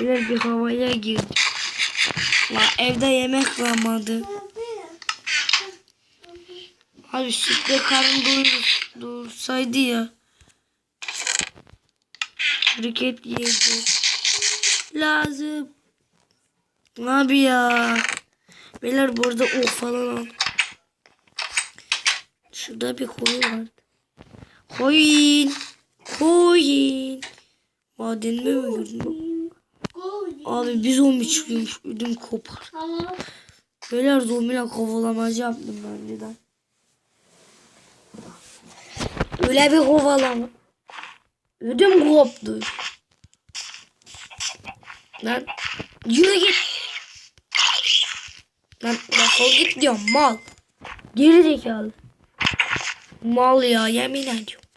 Biraz bir havaya girdim. La evde yemek kalmadı. Abi sütle karın doyur, doyursaydı ya. Kriket yiyecek. Lazım. Abi ya. Beyler bu arada ok falan al. Şurada bir koyun var. Koyun. Koyun. Madenime mi girdin? Abi bir zombi çıkıyormuş. Ödüm kopar. Beyler zombiyle kovalamacı yaptım birden. Öyle bir kovalama. Ödüm koptu. Lan yürü git. Lan defol git diyorum mal. Geri zekalı. Mal ya yemin ediyorum.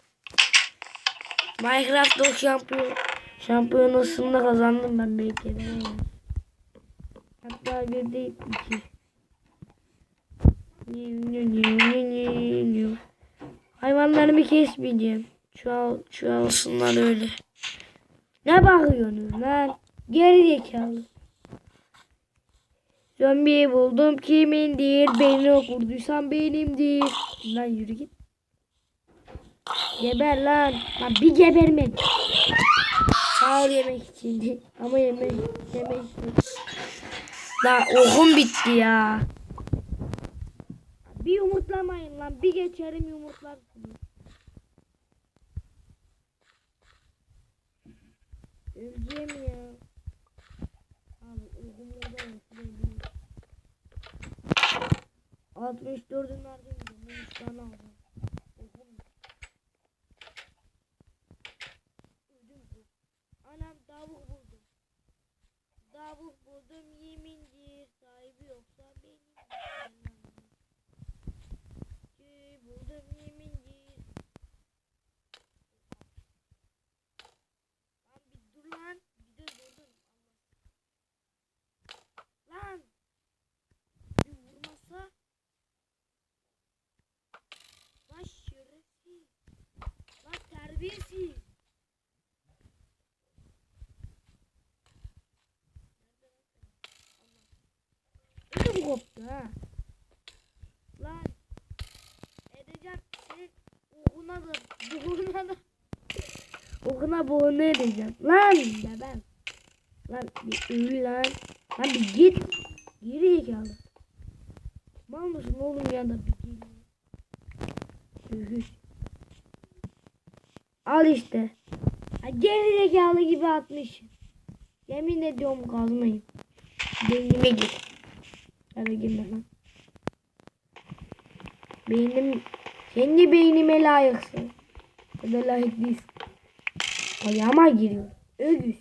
Minecraft'ta o şampiyon şampiyonasında kazandım ben belki. Hatta bir değil iki. Hayvanlarımı kesmeyeceğim. Şu an, şu alsınlar öyle. Ne bakıyorsunuz lan? Geri zekalı. Zombiyi buldum kimindir? Beni okurduysan benimdir. Lan yürü git. Geber lan. Lan bir gebermedi. Sağ ol yemek için. Ama yemek yemek için. Lan okum bitti ya. Bir yumurtlamayın lan. Bir geçerim yumurtlarsınız. Öleceğim ya. Abi okumda da olsun. 64'ün ardından 3 tane aldım. Okum. Öldüm bu. Anam tavuk buldum. Tavuk buldum yemindir. Sahibi yoksa benim. Ki buldum yemindir. Lan bir dur lan. Bir de durdun. Allah. Lan. Bir vurmasa. Lan şerefsiz. Lan terbiyesiz. Ödüm koptu ha. Lan. Edeceğim senin okuna da buğuna da okuna buğuna edeceğim. Lan ben. Lan bir öl lan. Lan bir git. Geri zekalı. Mal mısın oğlum ya da bir git. Al işte. Ha, geri zekalı gibi atmış. Yemin ediyorum kalmayayım. Beynime gir. Hadi girme lan. Beynim kendi beynime layıksın. Ya da layık değilsin. Ayağıma giriyor. Ögüz.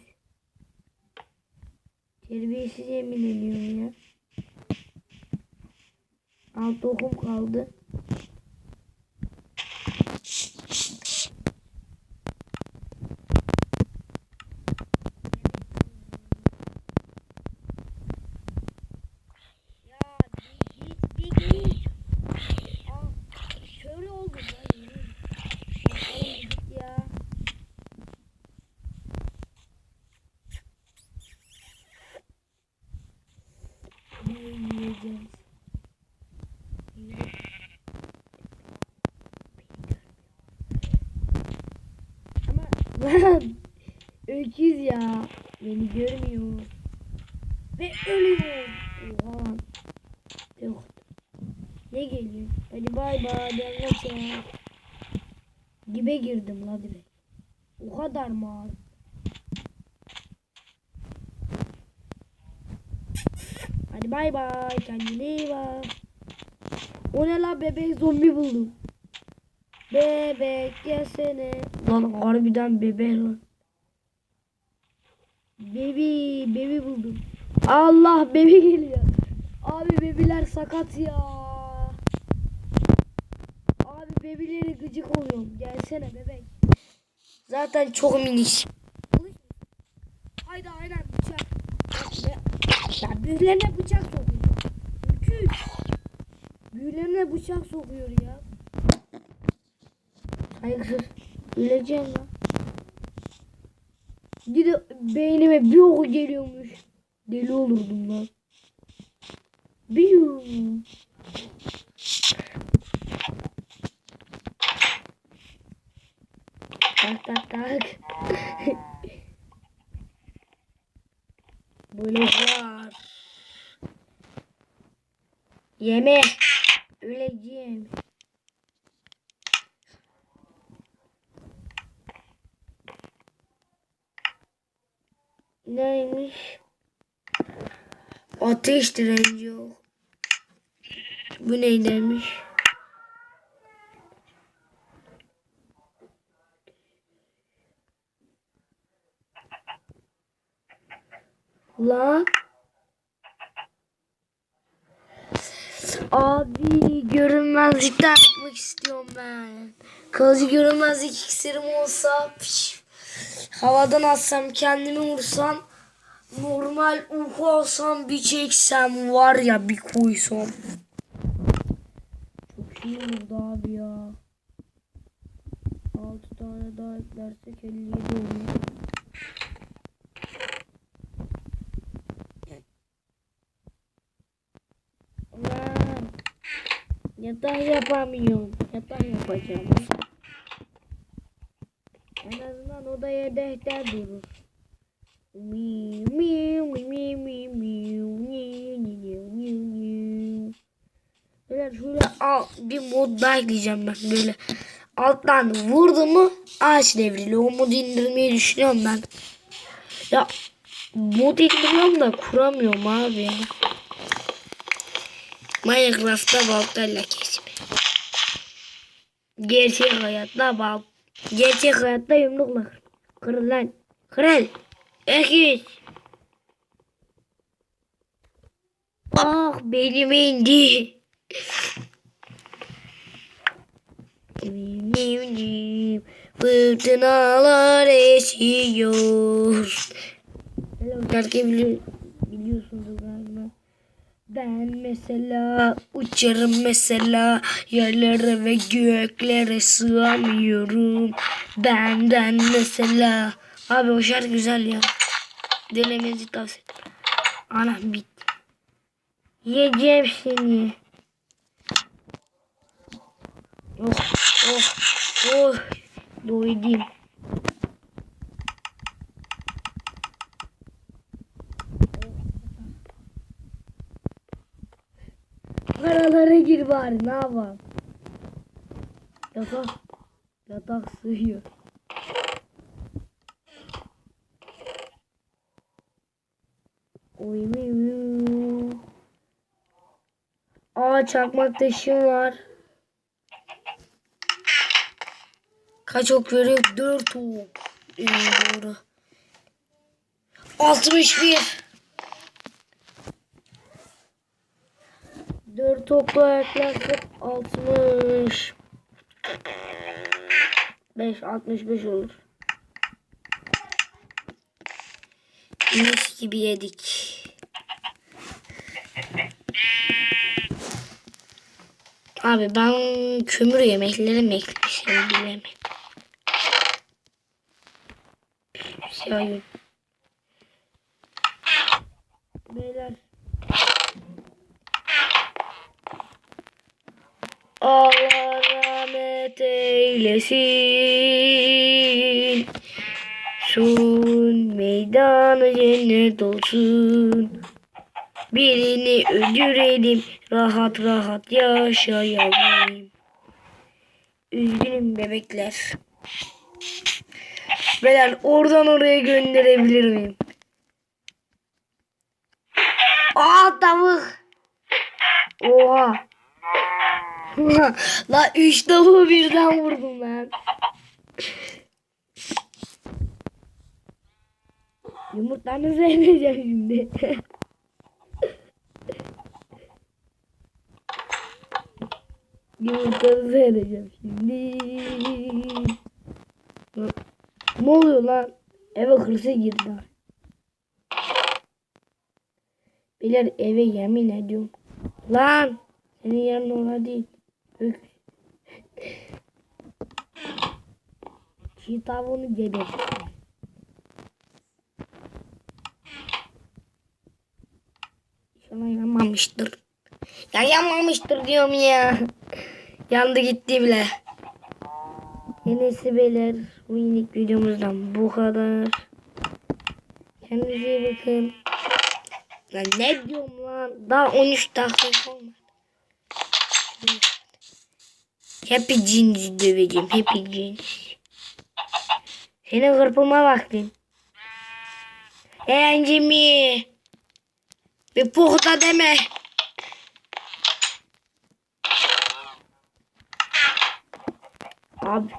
Terbiyesiz yemin ediyorum ya. Alt okum kaldı. Ya bir git bir git. Aa, şöyle oldu ya. yürü. Ya Oğlum git ya. Ne yiyeceğiz? Yürü. Ama lan öküz ya. Beni görmüyor. Ve ölüyor. Oha. Yok. Ne geliyor? Hadi bay bay. Ben kaçar. Dibe girdim la dibe. O kadar mı ağır? Hadi bay bay. Kendine iyi bak. O ne la bebek zombi buldum. Bebek gelsene. Lan harbiden bebek lan. Bebi, bebi buldum. Allah bebi geliyor. Abi bebiler sakat ya. Abi bebileri gıcık oluyorum. Gelsene bebek. Zaten çok minik. Haydi aynen bıçak. Ya, birilerine bıçak sokuyor. Öküz. Büyüler birbirlerine bıçak sokuyor ya. Saygısız. Öleceğim lan. Bir de beynime bir oku geliyormuş. Deli olurdum lan. Bir Tak tak tak. Bloklar. Yeme. Öleceğim. Neymiş? Ateş direnci yok. Bu neydenmiş? Lan. Abi görünmezlikten yapmak istiyorum ben. Kalıcı görünmezlik iksirim olsa piş, havadan atsam kendimi vursam normal uyku alsam bir çeksem var ya bir koysam. Çok iyi olurdu abi ya. 6 tane daha eklersek 57 oluyor. Lan. Yatak yapamıyorum. Yatak yapacağım. En azından odaya defter durur. Miu miu miu. Böyle şöyle al, bir mod daha ekleyeceğim ben böyle. Alttan vurdu mu ağaç devriliyor. O modu indirmeyi düşünüyorum ben. Ya mod indiriyorum da kuramıyorum abi. Minecraft'ta baltayla kesme. Gerçek hayatta bal. Gerçek hayatta yumrukla kır. Kırıl Öküz. Ah benim indi. Fırtınalar esiyor. Şarkı bili biliyorsunuz galiba. Ben mesela uçarım mesela yerlere ve göklere sığamıyorum. Benden mesela. Abi o şarkı güzel ya. Dinlemenizi tavsiye ederim. Anam bitti. Yiyeceğim seni. Oh oh oh. Doydum. Paralara gir bari ne yapalım. Yatak. Yatak sığıyor. Mi. Aa çakmak taşım var. Kaç ok veriyor? 4 ok. Ee, doğru. 61. 4 okla yaklaşık 60. 5 65 olur. Mis gibi yedik. Abi ben kömür yemekleri mi eklemişim bilemedim. Şey Beyler. Allah rahmet eylesin. Sun meydanı cennet olsun. Birini öldürelim, rahat rahat yaşayalım. Üzgünüm bebekler. Beyler oradan oraya gönderebilir miyim? Aa tavuk. Oha. La üç tavuğu birden vurdum ben. Yumurtlarınızı emeceğim şimdi. Yumurtlarınızı emeceğim şimdi. Ne oluyor lan? Eve hırsı girdi. Beyler eve yemin ediyorum. Lan Senin yarın ona değil. Ök. Çiğ tavuğunu geber. Şuna yanmamıştır. Ya yanmamıştır diyorum ya. Yandı gitti bile. Yenisi beyler bu minik videomuzdan bu kadar. Kendinize iyi bakın. Lan ne diyorum lan? Daha 13 dakika olmadı. Hepinizi döveceğim. Hepiniz. Seni kırpıma vaktin. Eğlencemi. Bir puhta deme. Abi.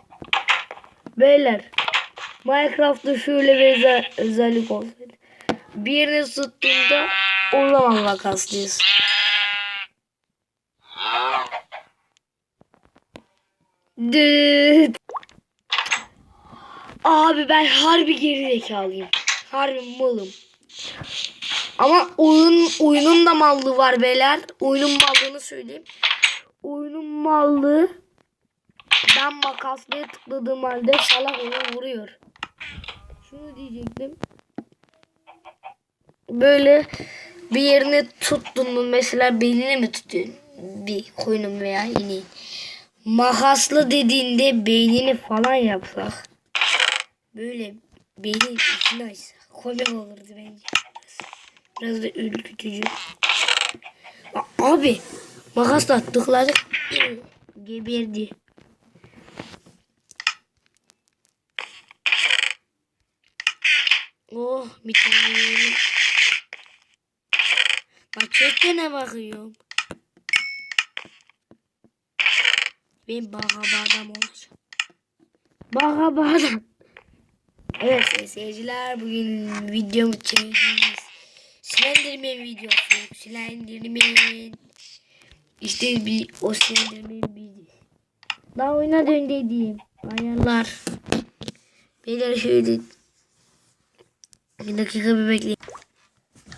Beyler. Minecraft'ta şöyle bir özel, özellik olsaydı. Birini tuttuğunda o zaman makaslıyız. Dıt. Abi ben harbi geri zekalıyım. Harbi malım. Ama oyun oyunun da mallığı var beyler. Oyunun mallığını söyleyeyim. Oyunun mallığı ben makaslıya tıkladığım halde salak onu vuruyor. Şunu diyecektim. Böyle bir yerini tuttun mu mesela belini mi tutuyorsun? Bir koyunun veya ineğin. Makaslı dediğinde beynini falan yapsak. Böyle beynin içine açsak. Komik olurdu bence. Biraz da ürkütücü. Abi makasla tıkladık. Geberdi. Oh bir tane yiyelim. Bak çekene bakıyorum. Ben baka adam olacağım. Baka adam. Evet seyirciler bugün videomu çekeceğiz. Slenderman videosu. Slenderman. İşte bir o Slenderman bir. Daha oyuna dön dediğim. Ayarlar. Beyler şöyle bir dakika bir bekleyin.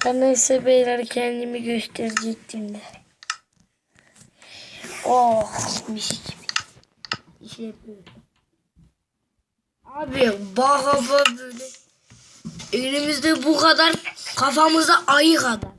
Her neyse beyler kendimi gösterecektim de. Oh mis gibi. İşte böyle. Abi baka böyle. Elimizde bu kadar kafamızda ayı kadar.